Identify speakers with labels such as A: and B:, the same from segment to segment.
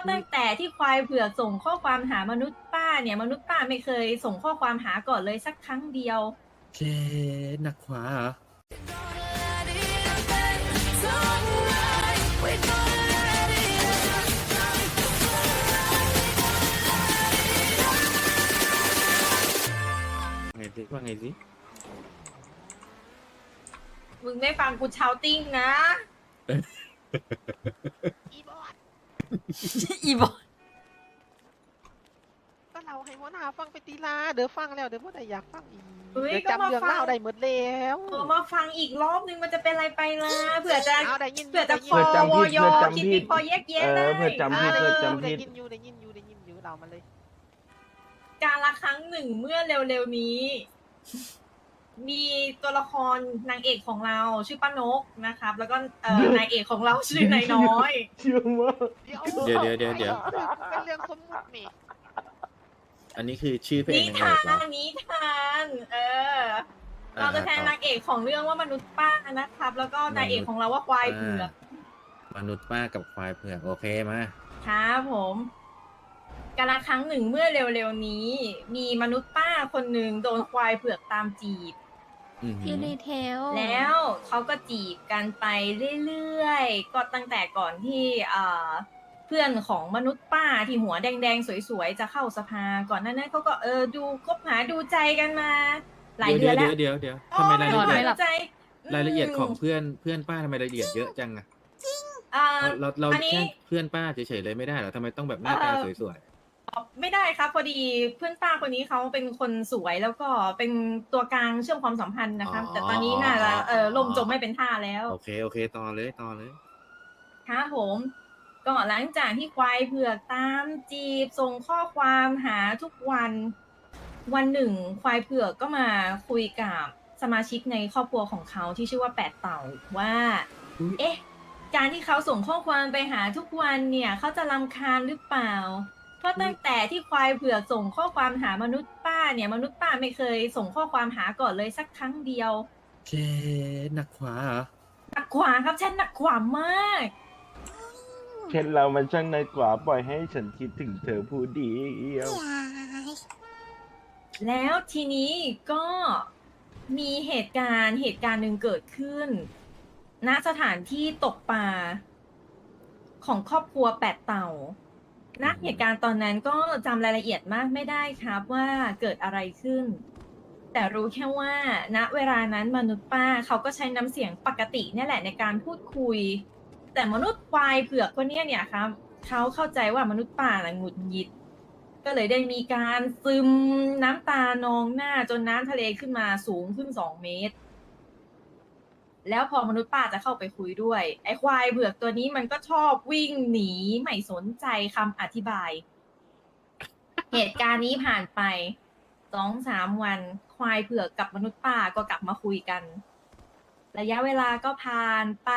A: ะตั้งแต่ที่ควายเผือกส่งข้อความหามนุษย์ป้าเนี่ยมนุษย์ป้าไม่เคยส่งข้อความหาก่อนเลยสักครั้งเดียว
B: เชหนักขวาเหรอ ไงสิว่าไงสิ
A: มึงไม่ฟังกูเชาติ้งนะ
C: อีบ อด
A: อีบอ
C: ก็เราให้หัวหน้าฟังไปตีลาเดี๋ยวฟังแล้วเดี๋ยวพ่อได้อยากฟังอีก
A: เฮ้ย
C: เดี๋ยว
A: ก็มา
C: จำเรื่อง
A: ฟัง
C: เล่าได้หมดแล้ว
A: เออมาฟังอีกรอบนึงมันจะเป็นอะไรไปล่ะเผื่อจะ
C: เอาได้ยิน
A: เผื่อจะ
C: ได้
A: พ
C: ยิ
A: อน
D: จำผิ
A: ว
D: ด
A: ย
D: เผื่อจำ
A: คิด
D: ผิ
A: ผิ
D: ด
A: ดพอแยกแยะ
D: เออ
A: ได้
D: เผื่อจำผิด
C: เอ
D: เผื่อ
C: อ
D: จำผิด
C: ได้ยินอยู่ได้ยินอยู่ได้ยินอยู่เรามาเลย
A: การละครั้งหนึ่งเมื่อเร็วๆนี้ มีตัวละครนางเอกของเราชื่อป้านกนะครับ แล้วก็เอ่อนายเอกของเราชื่อนายน้อย
D: เชื่อมาก
C: เดี๋ยว
B: เดี๋ยวเดี๋ยวเดี๋ยว
C: เป็นเรื่องสมมุตินี่
B: อันนี้คือชื่อเพลง
A: นิ
B: นางเอ
A: ทาก
B: เหรอน
A: นิทาน เออเราจะแทนนางเอกของเรื่องว่ามนุษย์ป้านะครับ แล้วก็นายเอกของเราว่าควายเผือก
B: มนุษย์ป้ากับควายเผือกโอเคมา
A: ครับผมกาละครั้งหนึ่งเมื่อเร็วๆนี้ มีมนุษย์ป้าคนหนึ่งโดนควายเผือกตามจีบ
B: อือหื
E: พี่
B: อ
E: รีเทล
A: แล้วเขาก็จีบกันไปเรื่อยๆ ก็ตั้งแต่ก่อนที่เอ่อเพื่อนของมนุษย์ป้าที่หัวแดงๆ สวยๆ จะเข้าสภา ก่อนหน้านั้นเขาก็เออดูคบหาดูใจกันมา หลายเดือนแล้ว
B: เดี๋ยวเดี๋ยวเดี๋ยวทำไมรายละ
A: อ๋อ
B: เอียด
A: ดูใจ
B: รายละเอียดของเพื่อนเพื่อนป้าทำไมรายละเอียดเยอะจังอะ
A: อ่า
B: เราเรา
A: อันนี้
B: แค่เพื่อนป้าเฉยๆเลยไม่ได้เหรอทำไมต้องแบบหน้าตา
A: เอ่อ
B: สวย
A: ไม่ได้ครับพอดีเพื่อนป้าคนนี้เขาเป็นคนสวยแล้วก็เป็นตัวกลางเชื่อมความสัมพันธ์นะครับ แต่ตอนนี้น่าจะเออล่มจมไม่เป็นท่าแล้ว
B: ๆโอเคโอเคต่อเลยต่อเลย
A: ครับผมก็หลังจากที่ควายเผือกตามจีบส่งข้อความหาทุกวัน วันหนึ่ง ควายเผือกก็มาคุยกับสมาชิกในครอบครัวของเขาที่ชื่อว่าแปดเต่าว่า
B: อุ๊ย
A: เอ๊ะ การที่เขาส่งข้อความไปหาทุกวันเนี่ย เขาจะรำคาญหรือเปล่า เพราะตั้งแต่ที่ควายเผือกส่งข้อความหามนุษย์ป้าเนี่ยมนุษย์ป้าไม่เคยส่งข้อความหาก่อนเลยสักครั้งเดียว
B: เชหนักขวาเหรอ
A: หนักขวาครับฉันหนักขวามาก
D: เช่นเรามันช่างในกว่าปล่อยให้ฉันคิดถึงเธอผู้เดียว
A: แล้วทีนี้ก็มีเหตุการณ์เหตุการณ์หนึ่งเกิดขึ้น ณสถานที่ตกปลาของครอบครัวแปดเต่า ณเหตุการณ์ตอนนั้นก็จำรายละเอียดมากไม่ได้ครับว่าเกิดอะไรขึ้น แต่รู้แค่ว่าณเวลานั้นมนุษย์ป้าเขาก็ใช้น้ำเสียงปกตินี่แหละในการพูดคุย แต่มนุษย์ควายเผือกคนนี้เนี่ยครับเขาเข้าใจว่ามนุษย์ป่าน่ะหงุดหงิด ก็เลยได้มีการซึมน้ำตานองหน้าจนน้ำทะเลขึ้นมาสูงขึ้นสองเมตร แล้วพอมนุษย์ป้าจะเข้าไปคุยด้วย ไอ้ควายเบือกตัวนี้มันก็ชอบวิ่งหนีไม่สนใจคำอธิบาย เหตุการณ์นี้ผ่านไปสองสามวัน ควายเผือกกับมนุษย์ป้าก็กลับมาคุยกัน ระยะเวลาก็ผ่านไป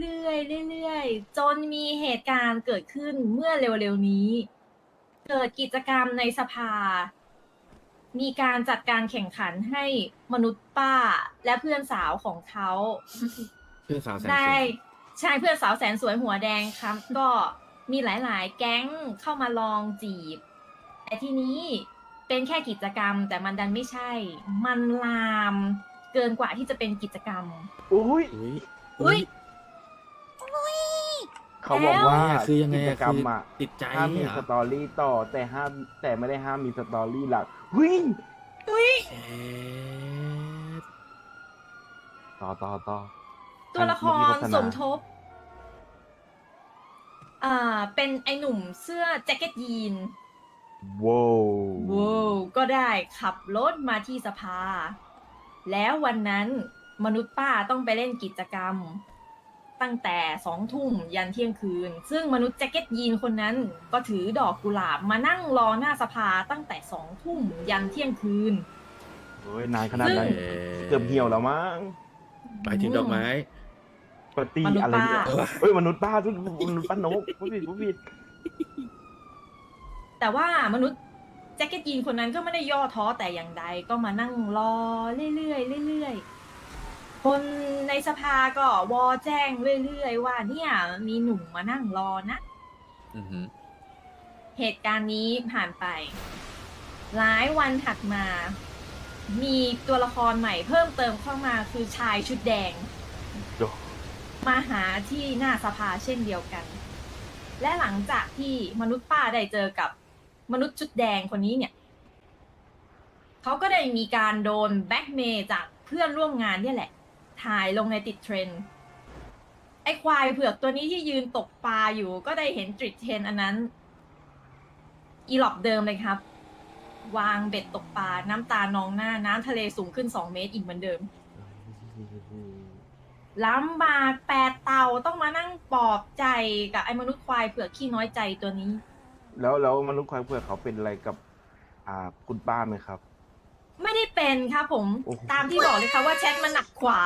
A: เรื่อยๆเรื่อยๆจนมีเหตุการณ์เกิดขึ้นเมื่อเร็วๆนี้ เกิดกิจกรรมในสภา มีการจัดการแข่งขันให้มนุษย์ป้าและเพื่อนสาวของเขา
B: เพื่อนสาวแสนส
A: ได้
B: วย
A: ใช่เพื่อนสาวแสนสวยหัวแดงครับ ก็มีหลายๆ แก๊งเข้ามาลองจีบ แต่ทีนี้เป็นแค่กิจกรรม แต่มันดันไม่ใช่ มันลามเกินกว่าที่จะเป็นกิจกรรม
D: อุ้ย
B: อุ้ย
A: อุ๊ย
D: เขาบอกว่า
B: แล้ว คือยังไง
D: กิ
B: อะ
D: จกรรม
B: คือ
D: อะ
B: ติดใจ
D: ห้ามมี
B: เหรอ
D: สตอรี่ต่อแต่ห้ามแต่ไม่ได้ห้ามมีสตอรี่หลัก วิ่ง
B: เช
D: ต่อต่อต่อ
A: ตัวละค
D: เมื่อ
A: ร
D: กี้โฆษณา
A: สมทบ อ่า เป็นไอหนุ่มเสื้อแจ็คเก็ตยีน
D: ว้าว
A: ว้าวก็ได้ขับรถมาที่สภา แล้ววันนั้นมนุษย์ป้าต้องไปเล่นกิจกรรม ตั้งแต่สองทุ่มยันเที่ยงคืน ซึ่งมนุษย์แจ็คเก็ตยีนคนนั้นก็ถือดอกกุหลาบมานั่งรอหน้าสภาตั้งแต่สองทุ่มยันเที่ยงคืน
D: โอ้ยนานขนาดนั้น
B: เอ่อ
D: เกือบเหี่ยวแล้วมั้ง
B: ไปถึงดอกไม้
D: ปาร์ตี้
A: มนุษย์
D: อะไรเนี่ย
A: ป้า
D: เฮ้ยมนุษย์ป้าทุกมนุษย์ป้านกผู้ผิดผู้ผิด
A: แต่ว่ามนุษย์แจ็คเก็ตยีนคนนั้นก็ไม่ได้ย่อท้อแต่อย่างใดก็มานั่งรอเรื่อยๆเรื่อยๆ คนในสภาก็วอแจ้งเรื่อยๆว่าเนี่ยมีหนุ่มมานั่งรอนะ
B: อือหือ
A: เหตุการณ์นี้ผ่านไป หลายวันถัดมา มีตัวละครใหม่เพิ่มเติมเข้ามาคือชายชุดแดง
D: โด
A: มาหาที่หน้าสภาเช่นเดียวกัน และหลังจากที่มนุษย์ป้าได้เจอกับมนุษย์ชุดแดงคนนี้เนี่ย เขาก็ได้มีการโดนแบ็กเมย์จากเพื่อนร่วมงานเนี่ยแหละ ถ่ายลงในติดเทรนด์ไอ้ควายเผือกตัวนี้ที่ยืนตกปลาอยู่ก็ได้เห็นติดเทรนด์อันนั้น อีหลอบเดิมเลยครับ วางเบ็ดตกปลาน้ำตานองหน้าน้ำทะเลสูงขึ้นสองเมตรอีกเหมือนเดิมล้ำบากแปดเต่าต้องมานั่งปลอบใจกับไอ้มนุษย์ควายเผือกขี้น้อยใจตัวนี้
D: แล้วแล้วมนุษย์ควายเผือกเขาเป็นอะไรกับ อ่าคุณป้าไหมครับ
A: ไม่ได้เป็นครับผม
D: โอ้โห
A: ตามที่บอกเลยครับว่าแชทมันหนักขวา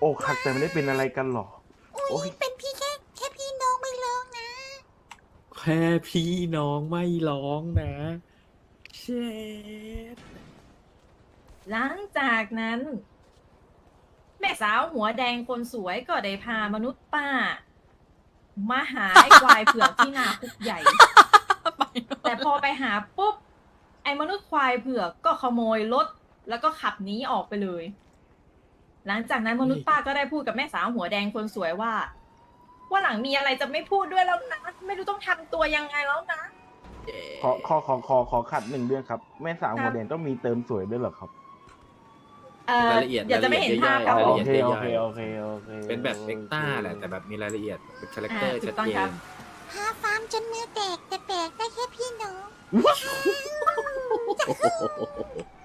D: โอ้คักแต่ไม่ได้เป็นอะไรกันหรอ โอ้ย
E: เป็นพี่แค่แค่พี่น้องไม่เลิกนะ
B: แค่พี่น้องไม่ร้องนะเช็ด
A: หลังจากนั้น แม่สาวหัวแดงคนสวยก็ได้พามนุษย์ป้า มาหาไอ้ควายเผือกที่หน้าคุกใหญ่ แต่พอไปหาปุ๊บไอ้มนุษย์ควายเผือกก็ขโมยรถแล้วก็ขับหนีออกไปเลย หลังจากนั้นมนุษย์ป้าก็ได้พูดกับแม่สาวหัวแดงคนสวยว่า ว่าหลังมีอะไรจะไม่พูดด้วยแล้วนะ ไม่รู้ต้องทำตัวยังไงแล้วนะ
D: ขอขอขอขอขอขัดหนึ่งเรื่องครับ แม่สาว
A: ครับ
D: หัวแดงต้องมีเติมสวยด้วยเหรอครับ
A: เออ
B: รายละเอียด
A: เดี๋ยวจะไม่เห็นภาพค
B: รา
A: รับ
B: ย
D: โอ
B: ละเอียด
D: เค
B: ย่
D: โอ
B: อย
D: เคโอเคโอเค
B: ๆเป็นแบบเอ็กต้าแหละแต่แบบมีรายละเอียดเป็นคาแรคเตอร์
A: อ่าถู
B: ชัด
A: กต้อง
B: เจ
A: ครั
B: น
A: บ
E: พาฟาร์มจนเนื้อแตกแต่แปลกได้แค่พี่น้อง
B: โอ้โห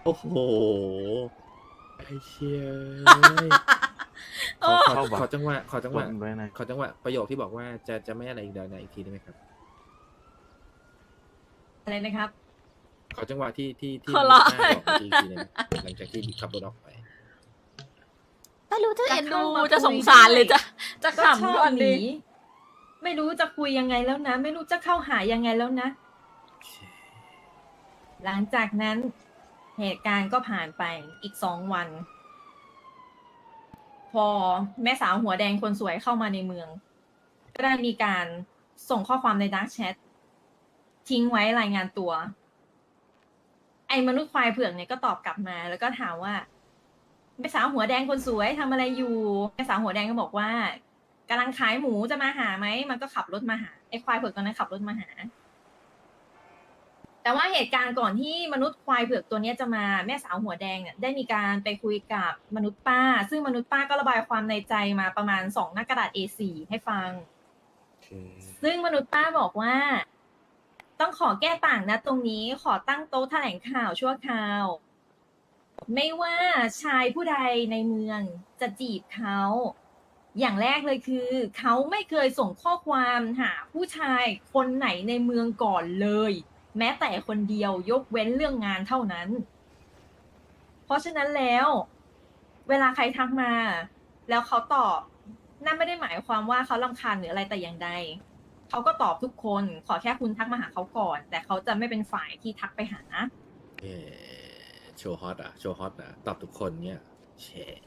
B: โอ้โห ไอเชียขอขอขอจังหวะ ขอจังหวะ
D: ไว้นะ
B: ขอจังหวะ ประโยคที่บอกว่าจะจะไม่อะไรอีกเดี๋ยวไหนอีกทีได้ไหมครับ
A: อะไรนะครับ
B: ขอจังหวะที่ที่ที่
F: ขอร้อง
B: หน้าบอกอีกทีหนึงหลังจากที่ขับรถออกไป
F: ไม่รู้จะ
A: จะ
F: เอ็นดู
A: เข้ามา
F: จะสง
A: คุย
F: สาร
A: ด้วย
F: หรือจะจะ
A: ก็ชอ
F: ขำ
A: บ
F: ก่อน
A: ห
F: ดี
A: นีไม่รู้จะคุยยังไงแล้วนะ ไม่รู้จะเข้าหายังไงแล้วนะ หลังจากนั้นเหตุการณ์ก็ผ่านไปอีกสองวัน พอแม่สาวหัวแดงคนสวยเข้ามาในเมือง ก็ได้มีการส่งข้อความในดักแชททิ้งไว้รายงานตัว ไอ้มนุษย์ควายเผือกเนี่ยก็ตอบกลับมา แล้วก็ถามว่าแม่สาวหัวแดงคนสวยทำอะไรอยู่แม่สาวหัวแดงก็บอกว่ากำลังขายหมูจะมาหาไหมมันก็ขับรถมาหาไอ้ควายเผือกตอนนั้นขับรถมาหา แต่ว่าเหตุการณ์ก่อนที่มนุษย์ควายเผือกตัวนี้จะมาแม่สาวหัวแดงเนี่ยได้มีการไปคุยกับมนุษย์ป้า ซึ่งมนุษย์ป้าก็ระบายความในใจมาประมาณสองหน้ากระดาษ A4 ให้ฟัง ซึ่งมนุษย์ป้าบอกว่า ต้องขอแก้ต่างนะ ตรงนี้ขอตั้งโต๊ะแถลงข่าวชั่วคราว ไม่ว่าชายผู้ใดในเมืองจะจีบเขาอย่างแรกเลยคือ เขาไม่เคยส่งข้อความหาผู้ชายคนไหนในเมืองก่อนเลย แม้แต่คนเดียวยกเว้นเรื่องงานเท่านั้น เพราะฉะนั้นแล้ว เวลาใครทักมา แล้วเขาตอบนั่นไม่ได้หมายความว่าเขาลำคาญหรืออะไรแต่อย่างใดเขาก็ตอบทุกคน ขอแค่คุณทักมาหาเขาก่อน แต่เขาจะไม่เป็นฝ่ายที่ทักไปหา
B: เอ่อโชว์ฮอตอะ โชว์ฮอตอะ ตอบทุกคนเนี่ยแชร์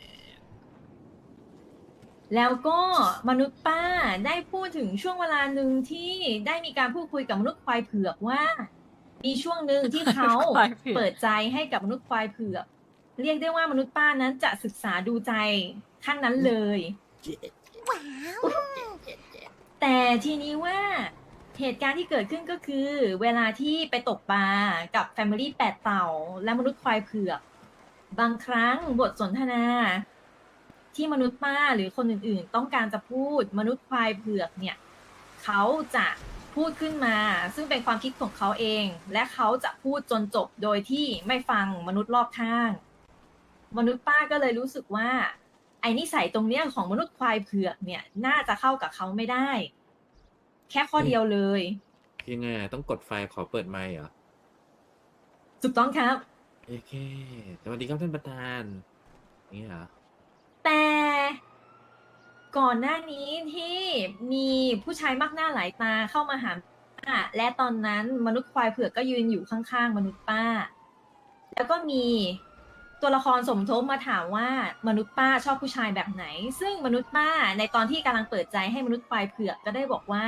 A: แล้วก็มนุษย์ป้าได้พูดถึงช่วงเวลาหนึ่งที่ได้มีการพูดคุยกับมนุษย์ควายเผือกว่า มีช่วงหนึ่งที่เขา
F: ควายเผือก
A: เปิดใจให้กับมนุษย์ควายเผือก เรียกได้ว่ามนุษย์ป้านั้นจะศึกษาดูใจขั้นนั้นเลย
E: ว้าว
A: แต่ทีนี้ว่าเหตุการณ์ที่เกิดขึ้นก็คือ เวลาที่ไปตกปลากับ Family แปดเต่า และมนุษย์ควายเผือก บางครั้งบทสนทนา ที่มนุษย์ป้าหรือคนอื่นๆ ต้องการจะพูดมนุษย์ควายเผือกเนี่ย เขาจะ พูดขึ้นมา ซึ่งเป็นความคิดของเขาเอง และเขาจะพูดจนจบโดยที่ไม่ฟังมนุษย์รอบข้าง มนุษย์ป้าก็เลยรู้สึกว่า ไอ้นิสัยตรงเนี้ยของมนุษย์ควายเผือกเนี่ยน่าจะเข้ากับเขาไม่ได้ แค่ข้อเดียวเลย
B: ยังไงอะต้องกดไฟขอเปิดไมค์เหรอ
A: ถูกต้องครับ
B: โอเคสวัสดีครับท่านประธานอย่างนี้เหรอ
A: แต่ ก่อนหน้านี้ที่มีผู้ชายมากหน้าหลายตาเข้ามาหาป้าและตอนนั้นมนุษย์ควายเผือกก็ยืนอยู่ข้างๆ มนุษย์ป้า แล้วก็มีตัวละครสมทบมาถามว่ามนุษย์ป้าชอบผู้ชายแบบไหน ซึ่งมนุษย์ป้าในตอนที่กำลังเปิดใจให้มนุษย์ควายเผือกก็ได้บอกว่า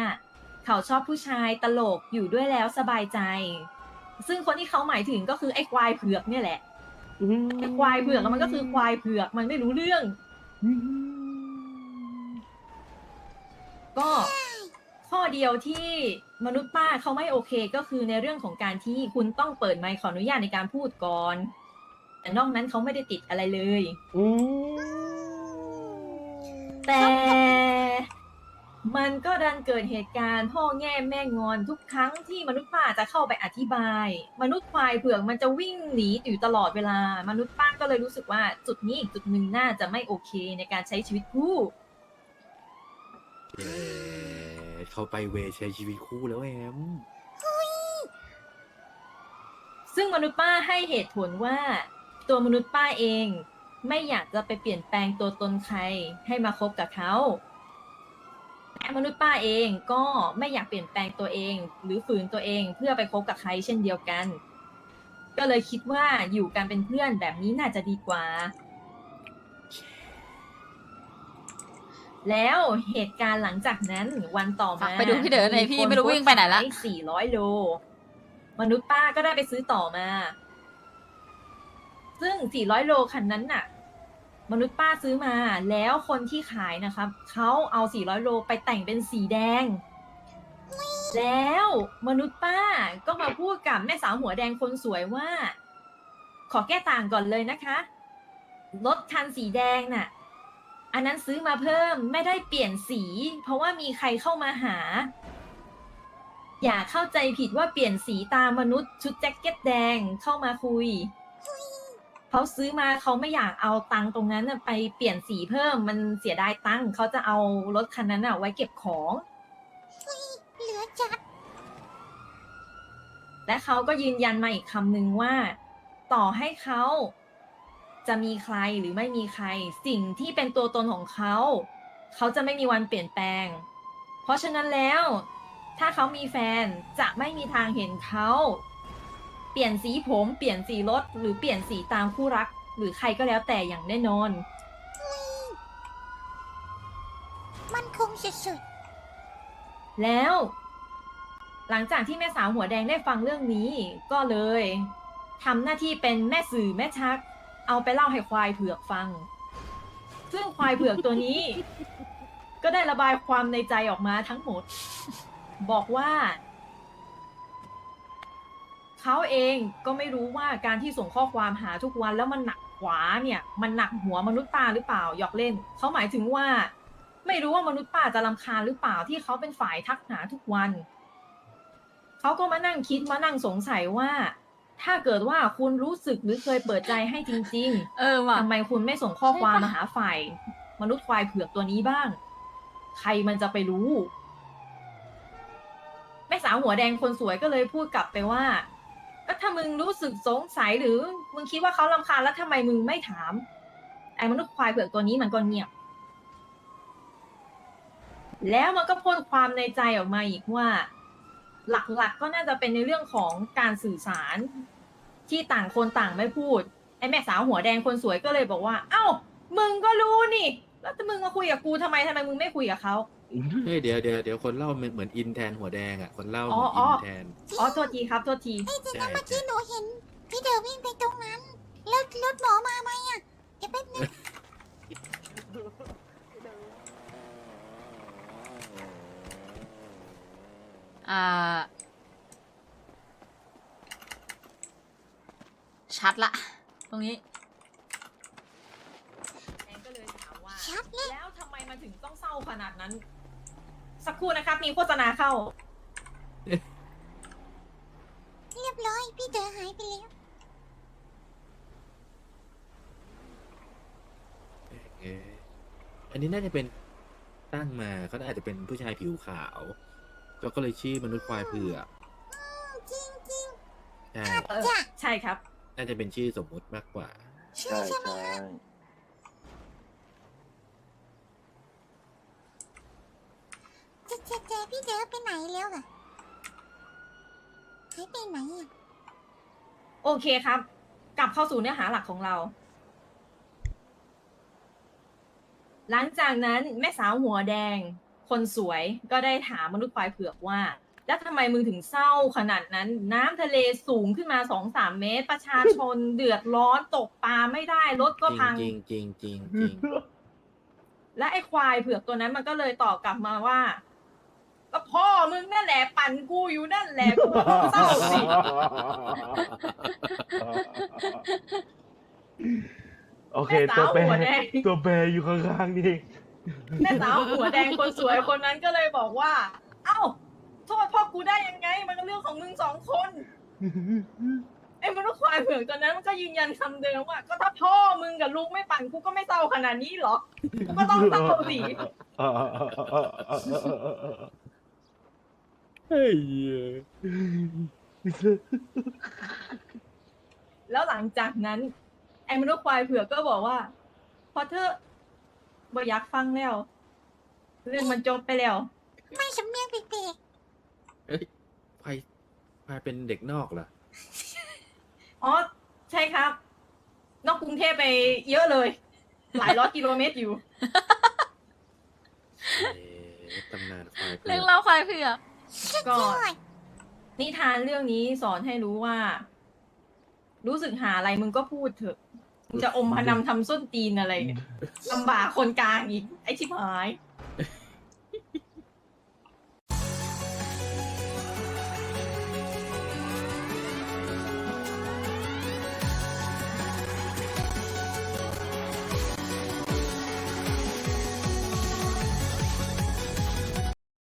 A: เขาชอบผู้ชายตลกอยู่ด้วยแล้วสบายใจ ซึ่งคนที่เขาหมายถึงก็คือไอ้ควายเผือกเนี่ยแหละไอ้ควายเผือกมันก็คือควายเผือกมันไม่รู้เรื่อง ก็ข้อเดียวที่มนุษย์ป้าเขาไม่โอเคก็คือในเรื่องของการที่คุณต้องเปิดไมค์ขออนุญาตในการพูดก่อน แต่นอกนั้นเขาไม่ได้ติดอะไรเลย
D: อืม
A: แต่มันก็ดันเกิดเหตุการณ์พ่อแง่แม่งอนทุกครั้งที่มนุษย์ป้าจะเข้าไปอธิบาย มนุษย์ควายเผือกมันจะวิ่งหนีอยู่ตลอดเวลา มนุษย์ป้าก็เลยรู้สึกว่าจุดนี้อีกจุดหนึ่งน่าจะไม่โอเคในการใช้ชีวิตคู่
B: เย้เขาไปเวใช้ชีวิตคู่แล้วแอม
A: ซึ่งมนุษย์ป้าให้เหตุผลว่า ตัวมนุษย์ป้าเอง ไม่อยากจะไปเปลี่ยนแปลงตัวตนใครให้มาคบกับเขาและมนุษย์ป้าเองก็ไม่อยากเปลี่ยนแปลงตัวเอง หรือฝืนตัวเองเพื่อไปคบกับใครเช่นเดียวกัน ก็เลยคิดว่าอยู่กันเป็นเพื่อนแบบนี้น่าจะดีกว่า แล้วเหตุการณ์หลังจากนั้นวันต่อ
F: ฝาก
A: มา
F: ไปดูพี่เด๋อหน่อยพี่
A: คน
F: ไม่รู้วิ่งไปไหนละ
A: โพสต์ขาย400โล มนุษย์ป้าก็ได้ไปซื้อต่อมา ซึ่ง400โลคันนั้นน่ะ มนุษย์ป้าซื้อมา แล้วคนที่ขายนะครับเขาเอา400โลไปแต่งเป็นสีแดง แล้วมนุษย์ป้าก็มาพูดกับแม่สาวหัวแดงคนสวยว่า ขอแก้ต่างก่อนเลยนะคะรถคันสีแดงน่ะ อันนั้นซื้อมาเพิ่มไม่ได้เปลี่ยนสี เพราะว่ามีใครเข้ามาหา อย่าเข้าใจผิดว่าเปลี่ยนสีตามมนุษย์ชุดแจ็คเก็ตแดงเข้ามาคุยเขาซื้อมาเขาไม่อยากเอาตังค์ตรงนั้นน่ะไปเปลี่ยนสีเพิ่มมันเสียดายตังค์เขาจะเอารถคันนั้นน่ะไว้เก็บของ
E: เหลือจัด
A: และเขาก็ยืนยันมาอีกคำหนึ่งว่า ต่อให้เขา จะมีใครหรือไม่มีใคร สิ่งที่เป็นตัวตนของเขา เขาจะไม่มีวันเปลี่ยนแปลง เพราะฉะนั้นแล้ว ถ้าเขามีแฟนจะไม่มีทางเห็นเขา เปลี่ยนสีผมเปลี่ยนสีรถหรือเปลี่ยนสีตามคู่รัก หรือใครก็แล้วแต่อย่างแน่นอน
E: มันคงสุด
A: แล้ว หลังจากที่แม่สาวหัวแดงได้ฟังเรื่องนี้ ก็เลยทำหน้าที่เป็นแม่สื่อแม่ชัก เอาไปเล่าให้ควายเผือกฟัง ซึ่งควายเผือกตัวนี้ ก็ได้ระบายความในใจออกมาทั้งหมด บอกว่าเขาเองก็ไม่รู้ว่าการที่ส่งข้อความหาทุกวันแล้วมันหนักขวาเนี่ย มันหนักหัวมนุษย์ป้าหรือเปล่าหยอกเล่นเขาหมายถึงว่า ไม่รู้ว่ามนุษย์ป้าจะรำคาญหรือเปล่าที่เขาเป็นฝ่ายทักหาทุกวันเขาก็มานั่งคิดมานั่งสงสัยว่า ถ้าเกิดว่าคุณรู้สึกหรือเคยเปิดใจให้จริง
F: เออว่ะ
A: ๆทำไมคุณไม่ส่งข้อความมาหาฝ่าย มนุษย์ควายเผือกตัวนี้บ้าง ใครมันจะไปรู้ แม่สาวหัวแดงคนสวยก็เลยพูดกลับไปว่า ก็ถ้ามึงรู้สึกสงสัยหรือ มึงคิดว่าเขาลำคาญแล้วทำไมมึงไม่ถาม ไอ้มนุษย์ควายเผือกตัวนี้มันก็เงียบ แล้วมันก็พ่นความในใจออกมาอีกว่า หลักๆก็น่าจะเป็นในเรื่องของการสื่อสารที่ต่างคนต่างไม่พูดไอ้แม่สาวหัวแดงคนสวยก็เลยบอกว่า เอ้า มึงก็รู้นี่ แล้วมึงมาคุยกับกูทำไมทำไมมึงไม่คุยกับเขา
B: เฮ้ยเดี๋ยวเดี๋ยวเดี๋ยวคนเล่าเหมือนเหมือนอินแทนหัวแดงอะคนเล่าเห
A: อ๋
B: มื
A: อ
B: อน
A: อ๋
B: อิ
A: อ
B: นแทน
A: อ๋อโทษทีครับโทษที
E: ๆเอ้ยแต่
B: ใช่
E: นั้นเมื่อกี้
B: ใช่
E: หนูเห็นพี่เด๋อวิ่งไปตรงนั้นแล้วรถหมอมาไหมอะเดี๋ยวแป๊บนึง
F: อ่า ชัดละ ตรงนี้
A: แอนก็เลยถามว่า
E: ชัดเลย
A: แล้วทำไมมันถึงต้องเศร้าขนาดนั้น สักครู่นะครับ มีโฆษณาเข้า
E: เรียบร้อย พี่เด๋อหายไปแล้ว
B: เอออันนี้น่าจะเป็นตั้งมาเขาอาจจะเป็นผู้ชายผิวขาว แล้วก็เลยชื่อมนุษย์ควายเผือก
E: จริงจริง
B: ใช่
A: เออ
E: จ้ะ
A: ใช่ครับ
B: น่าจะเป็นชื่อสมมุติมากกว่า
E: ใช่
D: ใช่
E: ใช่ไหม
D: ใช่
E: เจ๊เจ๊เจ๊พี่เด๋อไปไหนแล้วอะหายไปไหนอะ
A: โอเคครับ กลับเข้าสู่เนื้อหาหลักของเรา หลังจากนั้นแม่สาวหัวแดง คนสวยก็ได้ถามมนุษย์ควายเผือกว่า แล้วทำไมมึงถึงเศร้าขนาดนั้น น้ำทะเลสูงขึ้นมาสองสามเมตร ประชาชนเดือดร้อนตกปลาไม่ได้รถก็พัง
B: จริงจริงจริงจริง
A: และไอ้ควายเผือกตัวนั้นมันก็เลยตอบกลับมาว่า ก็พ่อมึงนั่นแหละปั่นกูอยู่นั่นแหละกูก็เศร้าสิ
D: โอเค
A: แม่
D: ตัว
A: สาว
D: แปร
A: หัวแดง
D: ตัวแปรอยู่ข้างๆนี่เอง
A: แม่สาวหัวแดงคนสวยคนนั้นก็เลยบอกว่า เอ้า โทษพ่อกูได้ยังไง มันก็เรื่องของมึงสองคนไอ้มนุษย์ควายเผือกตัวนั้นมันก็ยืนยันคำเดิมว่า ก็ถ้าพ่อมึงกับลูกไม่ปั่นกูก็ไม่เศร้าขนาดนี้หรอกกูก็ต้องเศร้าสิ
B: เฮ้ย
A: แล้วหลังจากนั้น ไอ้มนุษย์ควายเผือกก็บอกว่า พอเธอะ บ่อยากฟังแล้ว เรื่องมันจบไปแล้ว
E: ไม่สำเนียงเด็ก
B: เอ้ยพายพายเป็นเด็กนอกเหรอ
A: อ๋อ ใช่ครับ นอกกรุงเทพไปเยอะเลย หลายร้อยกิโลเมตรอยู่
B: เอ๊ะตำนานควายเผื
F: เรื่
B: อ
F: อง
B: ก
F: เล่าควายเผือก
A: ก็นิทานเรื่องนี้สอนให้รู้ว่า รู้สึกหาอะไรมึงก็พูดเถอะมึง จะอมพนำทำส้นตีนอะไรเนี่ยลำบากคนกลางอีก ไอ้ชิบหาย
E: ๆ